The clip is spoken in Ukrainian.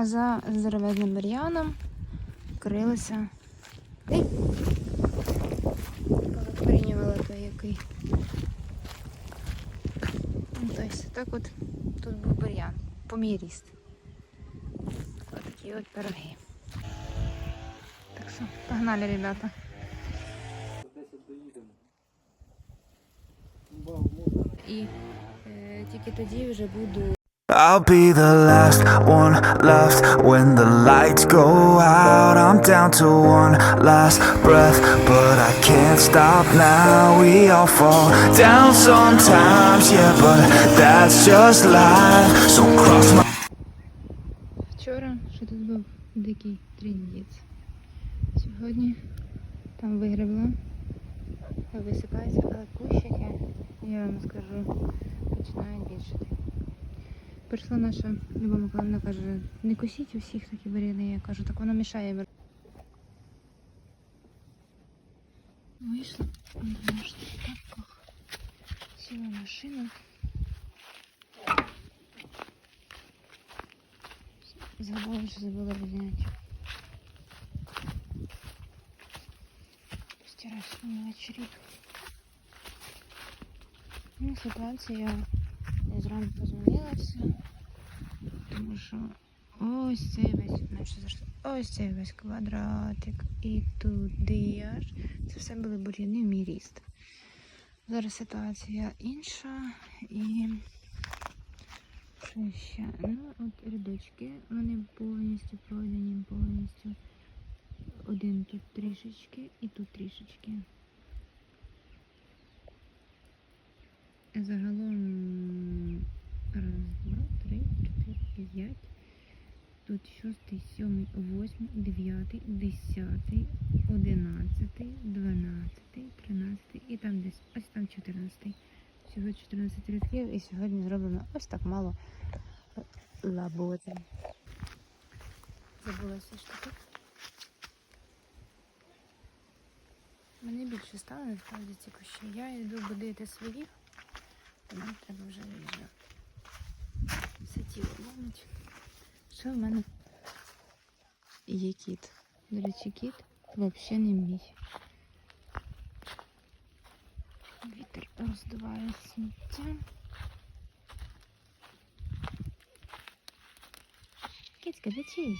А за здоровезним бур'яном крилися. Порівнювала той який. Тобто, так от тут був бур'ян, по мій ріст. Ось такі от пироги. Так що, погнали, ребята. І е, тільки тоді вже буду I'll be the last one left when the lights go out. I'm down to one last breath, but I can't stop now. We all fall down sometimes, yeah, but that's just life. So cross my Вчора що тут був дикий тріндець. Сьогодні там вигребла, та висипається, але кущики, я вам скажу, починають більшити. Прийшла наша Люба Миколаївна каже, не косіть усіх такі буряни. Я кажу, так воно мішає. Вийшла на штатках, сіла в машину. Забула, що забула зняти. Вчорашній вечорі. Ну, ситуація. Я зранку позвонилася, тому Що ось цей весь, ось цей весь квадратик і туди аж. Це все були бур'яни в мій ріст. Зараз ситуація інша і що ще? Ну, от рядочки, вони повністю пройдені, повністю. Один тут трішечки і тут трішечки. Загалом Тут шостий, сьомий, восьмий, дев'ятий, десятий, одинадцятий, дванадцятий, тринадцятий і там десь ось там чотирнадцятий. Всього 14 рядків і сьогодні зроблено ось так мало лаботи. Забулася тут. Мені більше стало насправді ці кущі. Я йду будити своїх, то нам треба вже виїжджати. Все тіло ломить. Що в мене є кіт? До речі, кіт взагалі не мій. Вітер роздуває сміття. Кицька, де чий?